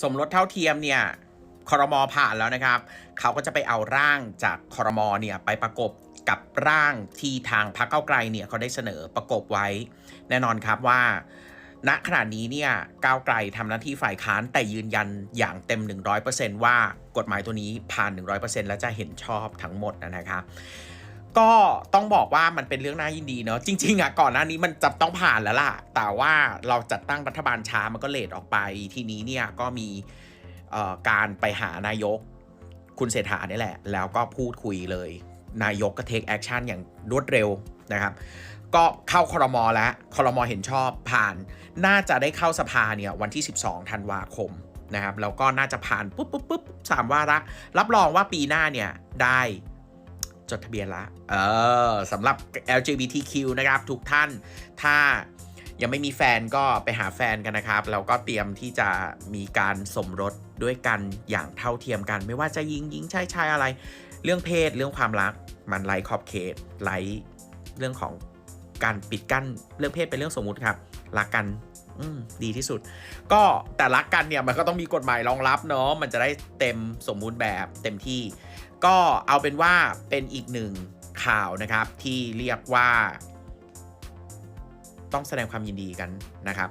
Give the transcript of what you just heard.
สมรสเท่าเทียมเนี่ยคอรมอผ่านแล้วนะครับ เขาก็จะไปเอาร่างจากคอรมอเนี่ยไปประกบกับร่างที่ทางพรรคเก้าวไกลเนี่ยเขาได้เสนอประกบไว้ แน่นอนครับว่า ณขณะนี้เนี่ยก้าวไกลทำหน้าที่ฝ่ายค้านแต่ยืนยันอย่างเต็ม 100%ว่ากฎหมายตัวนี้ผ่าน 100%และจะเห็นชอบทั้งหมดนะครับ ก็ต้องบอกว่ามันเป็นเรื่องน่ายินดีเนาะจริงๆอะก่อนหน้านี้มันจะต้องผ่านแล้วล่ะ แต่ว่าเราจัดตั้งรัฐบาลช้ามันก็เลทออกไปทีนี้เนี่ยก็มีการไปหานายกคุณเศรษฐานี่แหละ แล้วก็พูดคุยเลย นายกก็เทคแอคชั่นอย่างรวดเร็วนะครับ ก็เข้าคอรมอแล้วคอรมอเห็นชอบผ่าน น่าจะได้เข้าสภาเนี่ยวันที่ 12ธันวาคมนะครับแล้วก็น่าจะผ่านปุ๊บปุ๊บปุ๊บสามวาระรับรองว่าปีหน้าเนี่ยได้ จดทะเบียนละ เออสำหรับ LGBTQ นะครับ ทุกท่านถ้ายังไม่มีแฟนก็ไปหาแฟนกันนะครับแล้วก็เตรียมที่จะมีการสมรสด้วยกันอย่างเท่าเทียมกัน ไม่ว่าจะยิงยิงชายชายอะไร เรื่องเพศเรื่องความรักมันไร้ขอบเขตไร้เรื่องของการปิดกั้นเรื่องเพศเป็นเรื่องสมมุติครับ รักกันดีที่สุด ก็แต่รักกันเนี่ยมันก็ต้องมีกฎหมายรองรับเนาะมันจะได้เต็มสมบูรณ์แบบเต็มที่ ก็เอาเป็นว่าเป็นอีกหนึ่งข่าวนะครับที่เรียกว่า ต้องแสดงความยินดีกันนะครับ